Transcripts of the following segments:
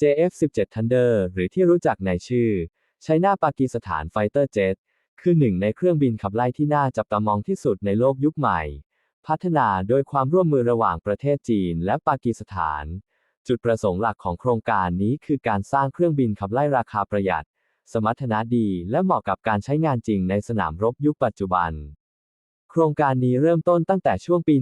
JF-17 Thunder หรือที่รู้จักในชื่อ China Pakistan Fighter Jet คือหนึ่งในเครื่องบินขับไล่ที่น่าจับตามองที่สุดในโลกยุคใหม่ พัฒนาโดยความร่วมมือระหว่างประเทศจีนและปากีสถาน จุดประสงค์หลักของโครงการนี้คือการสร้างเครื่องบินขับไล่ราคาประหยัด สมรรถนะดีและเหมาะกับการใช้งานจริงในสนามรบยุคปัจจุบัน โครงการนี้เริ่มต้นตั้งแต่ช่วงปี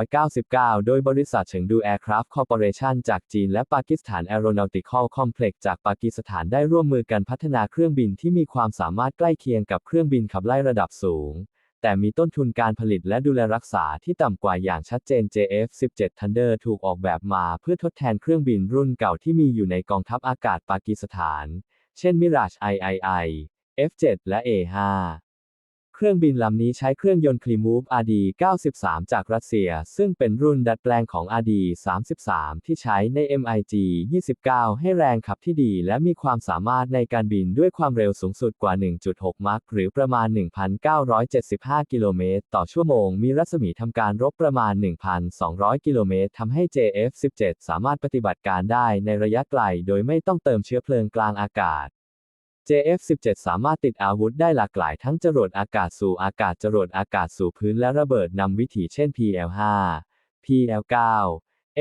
1999 โดยบริษัทเฉิงดู Aircraft Corporation จากจีนและปากีสถาน Aeronautical Complex จากปากีสถานได้ร่วมมือกันพัฒนาเครื่องบินที่มีความสามารถใกล้เคียงกับเครื่องบินขับไล่ระดับสูง แต่มีต้นทุนการผลิตและดูแลรักษาที่ต่ำกว่าอย่างชัดเจน JF-17 Thunder ถูกออกแบบมาเพื่อทดแทนเครื่องบินรุ่นเก่าที่มีอยู่ในกองทัพอากาศปากีสถาน เช่น Mirage III F7 และ A5 เครื่องบินลำนี้ใช้เครื่องยนต์ Klimove RD-93 จากรัสเซีย ซึ่งเป็นรุ่นดัดแปลงของ RD-33 ที่ใช้ใน MiG-29 ให้แรงขับที่ดีและมีความสามารถในการบินด้วยความเร็วสูงสุดกว่า 1.6 มัคหรือประมาณ 1,975 กิโลเมตรต่อชั่วโมง มีรัศมีทำการรบประมาณ 1,200 กิโลเมตรทำให้ JF-17 สามารถปฏิบัติการได้ในระยะไกล โดยไม่ต้องเติมเชื้อเพลิงกลางอากาศ JF-17 สามารถติดอาวุธได้หลากหลายทั้งจรวดอากาศสู่อากาศจรวดอากาศสู่พื้นและระเบิดนำวิถีเช่น PL5 PL9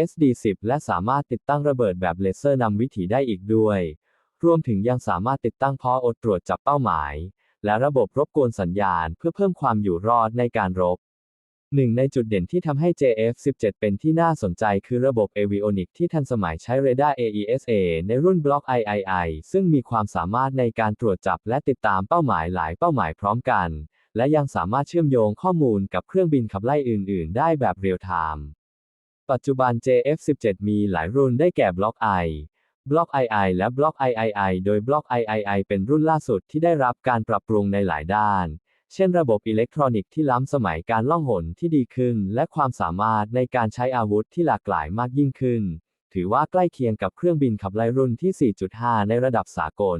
SD10 และสามารถติดตั้งระเบิดแบบเลเซอร์นำวิถีได้อีกด้วย รวมถึงยังสามารถติดตั้งพออดตรวจจับเป้าหมาย และระบบรบกวนสัญญาณเพื่อเพิ่มความอยู่รอดในการรบ หนึ่งในจุดเด่นที่ทำให้ JF-17 เป็นที่น่าสนใจคือระบบ Avionics ที่ทันสมัยใช้เรดาร์ AESA ในรุ่น Block III ซึ่งมีความสามารถในการตรวจจับและติดตามเป้าหมายหลายเป้าหมายพร้อมกัน และยังสามารถเชื่อมโยงข้อมูลกับเครื่องบินขับไล่อื่น ๆ ได้แบบเรียลไทม์ ปัจจุบัน JF-17 มีหลายรุ่นได้แก่ Block I Block II และ Block III โดย Block III เป็นรุ่นล่าสุดที่ได้รับการปรับปรุงในหลายด้าน เช่นระบบอิเล็กทรอนิกส์ที่ล้ำสมัยการล่องหนที่ดีขึ้น และความสามารถในการใช้อาวุธที่หลากหลายมากยิ่งขึ้น ถือว่าใกล้เคียงกับเครื่องบินขับไล่รุ่นที่ 4.5 ในระดับสากล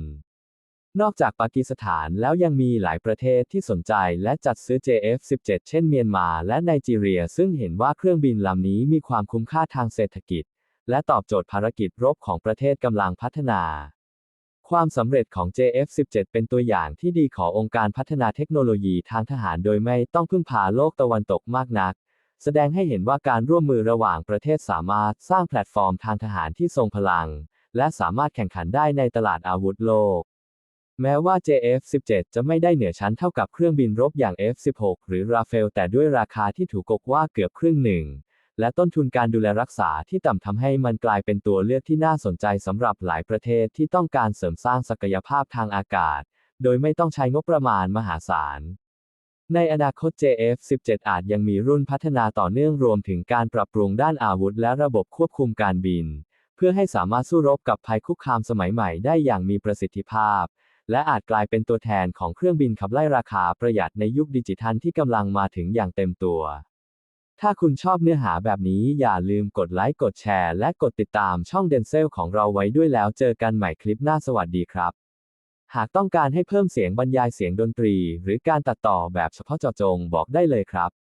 นอกจากปากีสถานแล้วยังมีหลายประเทศที่สนใจและจัดซื้อ JF-17 เช่นเมียนมาและไนจีเรีย ซึ่งเห็นว่าเครื่องบินลำนี้มีความคุ้มค่าทางเศรษฐกิจ และตอบโจทย์ภารกิจรบของประเทศกำลังพัฒนา ความสำเร็จของ JF-17 เป็นตัวอย่างที่ดีขององค์การพัฒนาเทคโนโลยีทางทหารโดยไม่ต้องพึ่งพาโลกตะวันตกมากนัก แสดงให้เห็นว่าการร่วมมือระหว่างประเทศสามารถสร้างแพลตฟอร์มทางทหารที่ทรงพลัง และสามารถแข่งขันได้ในตลาดอาวุธโลก แม้ว่า JF-17 จะไม่ได้เหนือชั้นเท่ากับเครื่องบินรบอย่าง F-16 หรือราเฟลแต่ด้วยราคาที่ถูกกกว่าเกือบครึ่งหนึ่ง และต้นทุนการดูแลรักษาที่ต่ำทำให้มันกลายเป็นตัวเลือกที่น่าสนใจสำหรับหลายประเทศที่ต้องการเสริมสร้างศักยภาพทางอากาศ โดยไม่ต้องใช้งบประมาณมหาศาล ในอนาคต JF-17 อาจยังมีรุ่นพัฒนาต่อเนื่องรวมถึงการปรับปรุงด้านอาวุธและระบบควบคุมการบิน เพื่อให้สามารถสู้รบกับภัยคุกคามสมัยใหม่ได้อย่างมีประสิทธิภาพ และอาจกลายเป็นตัวแทนของเครื่องบินขับไล่ราคาประหยัดในยุคดิจิทัลที่กำลังมาถึงอย่างเต็มตัว ถ้าคุณชอบเนื้อหาแบบนี้อย่าลืมกดไลค์กดแชร์ และกดติดตามช่องเดนเซลของเราไว้ด้วยแล้วเจอกันใหม่คลิปหน้าสวัสดีครับ หากต้องการให้เพิ่มเสียงบรรยายเสียงดนตรี หรือการตัดต่อแบบเฉพาะเจาะจงบอกได้เลยครับ